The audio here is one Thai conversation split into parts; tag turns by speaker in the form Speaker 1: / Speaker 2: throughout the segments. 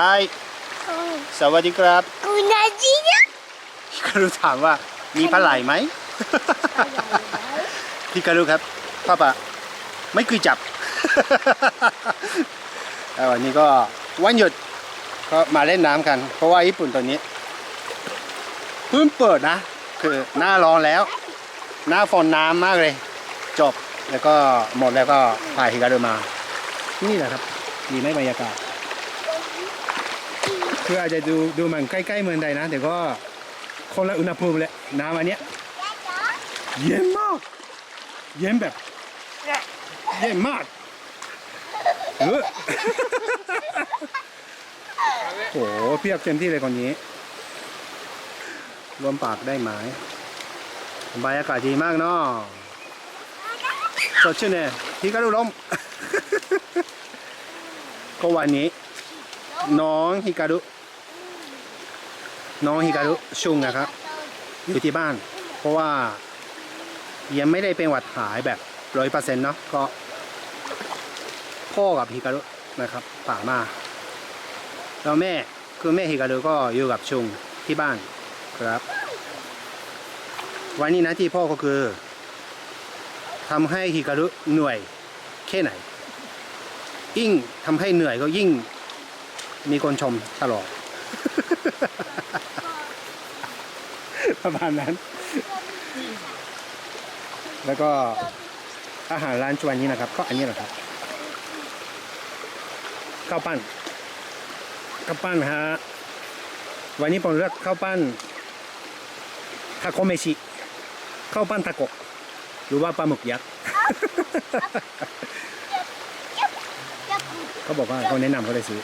Speaker 1: Hi สวัสดีครับ
Speaker 2: คุณอาจินะ
Speaker 1: ฮิคารุถามว่ามีผ้าไหลไหม ฮิคารุครับพ่อปะไม่คุยจับ แล้วันนี้ก็วันหยุดก็มาเล่นน้ำกัน เพราะว่าญี่ปุ่นตอนนี้เพิ่งเปิดนะ คือหน้าร้อนแล้ว หน้าฝนน้ำมากเลย จบแล้วก็หมดแล้วก็พาฮิคารุมา นี่แหละครับ ดีไหมบรรยากาศ คืออาจจะดูดูเหมือนใกล้ๆเมืองใดนะ แต่ก็คนละอุณหภูมิเลยน้ำอันเนี้ยเย็นมาก เย็นแบบ เย็นมากเออโหเพียบเต็มที่เลยคนนี้รวมปากได้ไหมบรรยากาศดีมากเนาะสดชื่นเนี่ยที่กระดูลมก็วันนี้ น้องฮิการุ น้องฮิการุชุงนะครับ อยู่ที่บ้าน เพราะว่ายังไม่ได้เป็นหวัดหายแบบร้อยเปอร์เซ็นต์เนาะก็ พ่อกับฮิการุนะครับป่ามาแล้วแม่คือแม่ฮิการุก็อยู่กับชุงที่บ้านครับ วันนี้นะที่พ่อก็คือทำให้ฮิการุเหนื่อยแค่ไหน ยิ่งทำให้เหนื่อยก็ยิ่งมีคนชมตลอด ประมาณนั้น แล้วก็อาหารร้านชวนนี้นะครับ ก็อันนี้แหละครับข้าวปั้นข้าวปั้นฮะวันนี้ผมเลือกข้าวปั้นทาโกเมชิข้าวปั้นทาโกหรือว่าปลาหมึกยักษ์เขาบอกว่าเขาแนะนำเขาเลยซื้อ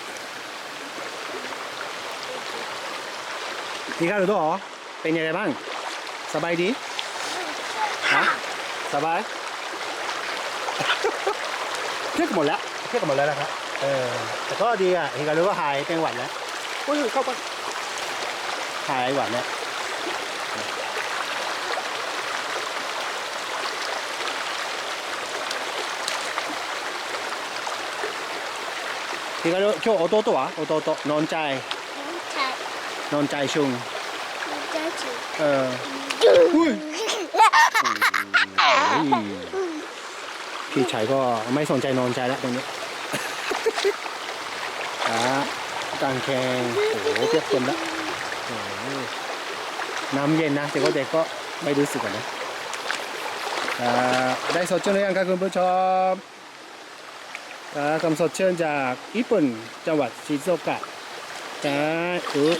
Speaker 1: นี่ครับดูตัวอ๋อเป็นยังไงบ้าง สบายดีฮะสบาย เที่ยวกันหมดแล้วเที่ยวกันหมดแล้วนะครับ เออ แต่ก็ดีอ่ะเห็นกันรู้ว่าหายเป็นหวัดแล้วอุ้ยเข้าไปหายหวัดแล้วพี่ก็รู้今日弟は弟นอ นใจนอนใจชุงเอออุ้ยโอ้ยพี่ชายก็ไม่สนใจนอนใจแล้วตรงนี้อ่ากางแขงโอ้โหเปียกเต็มแล้วโอ้โหน้ำเย็นนะแต่ก็เด็กก็ไม่รู้สึกอะนะอ่าได้สดชื่นหรือยังครับคุณผู้ชมอ่าคำสดชื่นจากญี่ปุ่นจังหวัดชิโซกะจ้าอือ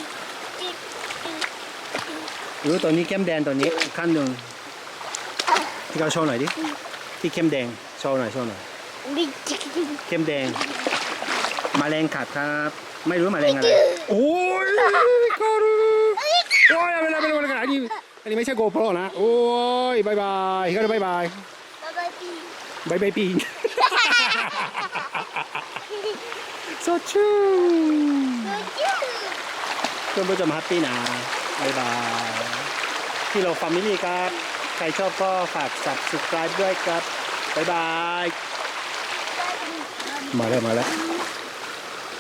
Speaker 1: หรือตัวนี้เข้มแดงตัวนี้ขั้นหนึ่งที่เราโชว์หน่อยดิที่เข้มแดงโชว์หน่อยโชว์หน่อยเข้มแดงมแมลงขัดครับ ไม่รู้มแมลงอะไรโอ้ยคารุโอ้ยไม่เป็นไรไม่เป็นไรขนาดนี้อันนี้ไม่ใช่โกโปรนะโอ้ยบายบายก็บายบายบายบายปีสดชื่นเพื่อนผู้ชมแฮปปี้นะ บายบายที่เราฟามิลี่ครับ ใครชอบก็ฝาก subscribe ด้วยครับบายบาย มาแล้วมาแล้ว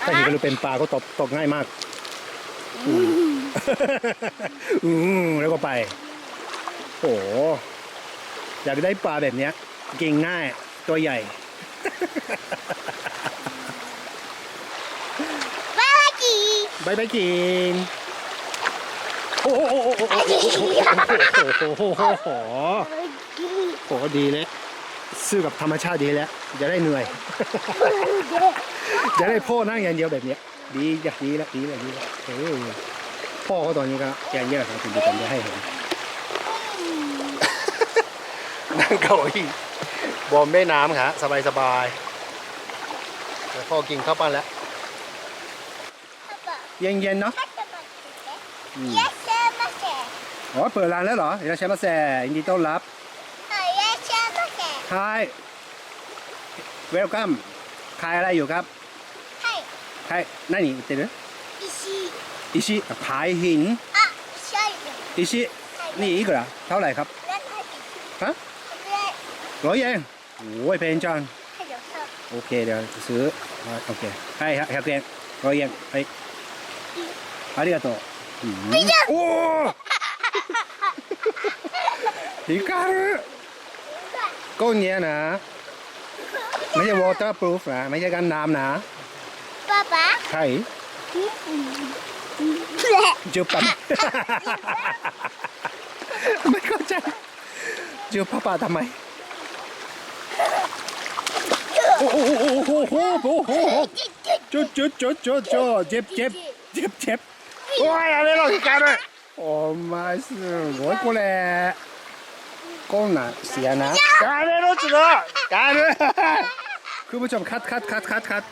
Speaker 1: ถ้าเห็นกันเป็นปลาก็ตกตกง่ายมาก อืมอืมแล้วก็ไปโอ้โห อยากได้ปลาแบบเนี้ยกินง่าย ตัวใหญ่ บายบายกินโอ้โหโอ้โห โอ้โหโอ้โหโหดีเลยซื้อกับธรรมชาติดีแล้วจะได้เหนื่อย จะได้พ่อนั่งอย่างเดียวแบบนี้ดีอยากดีแล้วดีแล้วดีแล้วเออพ่อเขาตอนนี้ก็อย่างเงี้ยแหละครับถึงจะทำได้ให้เห็นนั่งเก้าอี้บอมแม่น้ำครับสบายสบายๆแล้วพ่อกินข้าวปั้นแล้ว เย็นๆเนาะ อืมいอ๋อเปิดร้านแล้วเหรอเรยวเช้มาแซ่ยินดีต้อนรับいら
Speaker 2: っしゃいませ
Speaker 1: ทายเวลกัมขายอะไรอยู่ครับはいขายนั่นนี่เจอ石อิชิขายหินอิชินี่อีกเหรอเท่าไหร่ครับ何入ってるฮะこれร้อยเยนโอ้ยเพนจัง入るよそうโอเคเดี๋ยวซื้อโอเคให้ครับแฮกเกนร้อยเยนไปอาริกาโตะ おお光るก้นเนี้ยนะ ไม่ใช่ waterproof นะ ไม่ใช่กันน้ำนะ
Speaker 2: 爸爸，
Speaker 1: ใช่ จูบปั๊บ ไม่เข้าใจจูบป้าป้าทำไม โอ้โหโอ้โหโอ้โหโอ้โหจุดจุดจุดจุดจุดเจ็บเจ็บเจ็บเจ็บ おいやめろ光るお前すごいこれ。こんなん嫌な。や。めろっつ光るクブちゃんカカットカットカットカット。